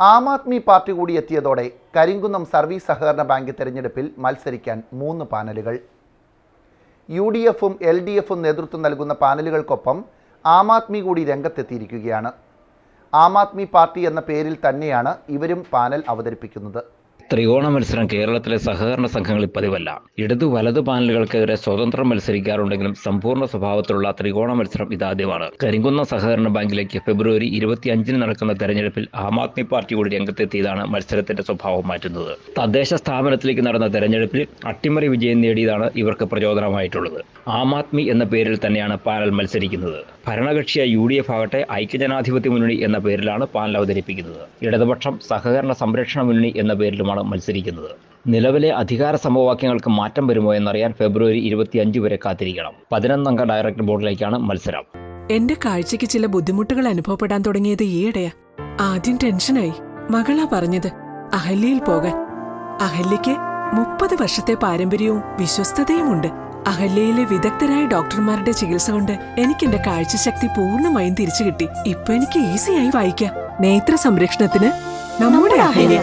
Aam Aadmi party കൂടി എത്തിയതോടെ Karimkunnam service സഹകരണ ബാങ്ക് തെരഞ്ഞെടുപ്പിൽ മത്സരിക്കാൻ മൂന്ന് പാനലുകൾ. യു ഡി എഫും എൽ ഡി എഫും നേതൃത്വം നൽകുന്ന പാനലുകൾക്കൊപ്പം ആം ആദ്മി കൂടി രംഗത്തെത്തിയിരിക്കുകയാണ്. ആം ആദ്മി പാർട്ടി എന്ന പേരിൽ തന്നെയാണ് ഇവരും പാനൽ അവതരിപ്പിക്കുന്നത്. ത്രികോണ മത്സരം കേരളത്തിലെ സഹകരണ സംഘങ്ങളിൽ പതിവല്ല. ഇടതു വലതു പാനലുകൾക്കെതിരെ സ്വതന്ത്രം മത്സരിക്കാറുണ്ടെങ്കിലും സമ്പൂർണ സ്വഭാവത്തിലുള്ള ത്രികോണ മത്സരം ഇതാദ്യമാണ്. കരിങ്കുന്ന സഹകരണ ബാങ്കിലേക്ക് ഫെബ്രുവരി ഇരുപത്തിയഞ്ചിന് നടക്കുന്ന തെരഞ്ഞെടുപ്പിൽ ആം ആദ്മി പാർട്ടി കൂടി രംഗത്തെത്തിയതാണ് മത്സരത്തിന്റെ സ്വഭാവം മാറ്റുന്നത്. തദ്ദേശ സ്ഥാപനത്തിലേക്ക് നടന്ന തെരഞ്ഞെടുപ്പിൽ അട്ടിമറി വിജയം നേടിയതാണ് ഇവർക്ക് പ്രചോദനമായിട്ടുള്ളത്. ആം ആദ്മി എന്ന പേരിൽ തന്നെയാണ് പാനൽ മത്സരിക്കുന്നത്. ഭരണകക്ഷിയായ യു ഡി എഫ് ആകട്ടെ ഐക്യജനാധിപത്യ മുന്നണി എന്ന പേരിലാണ് പാനൽ അവതരിപ്പിക്കുന്നത്. ഇടതുപക്ഷം സഹകരണ സംരക്ഷണ മുന്നണി എന്ന പേരിലുമാണ് മത്സരിക്കുന്നത്. നിലവിലെ അധികാര സമവാക്യങ്ങൾക്ക് മാറ്റം വരുമോ എന്നറിയാൻ ഫെബ്രുവരി ഇരുപത്തിയഞ്ച് വരെ കാത്തിരിക്കണം. പതിനൊന്നംഗ ഡയറക്ടർ ബോർഡിലേക്കാണ് മത്സരം. എന്റെ കാഴ്ചക്ക് ചില ബുദ്ധിമുട്ടുകൾ അനുഭവപ്പെടാൻ തുടങ്ങിയത് ഈയിടെയാ. ആദ്യം ടെൻഷനായി. മകളാ പറഞ്ഞത് അഹല്യയിൽ പോകാൻ. അഹല്യയ്ക്ക് മുപ്പത് വർഷത്തെ പാരമ്പര്യവും വിശ്വസ്തതയുമുണ്ട്. അഹല്യയിലെ വിദഗ്ധരായ ഡോക്ടർമാരുടെ ചികിത്സ കൊണ്ട് എനിക്ക് എന്റെ കാഴ്ചശക്തി പൂർണമായും തിരിച്ചു കിട്ടി ഇപ്പൊ എനിക്ക് ഈസിയായി വായിക്കാം. നേത്ര സംരക്ഷണത്തിന് നമ്മുടെ Ahalya.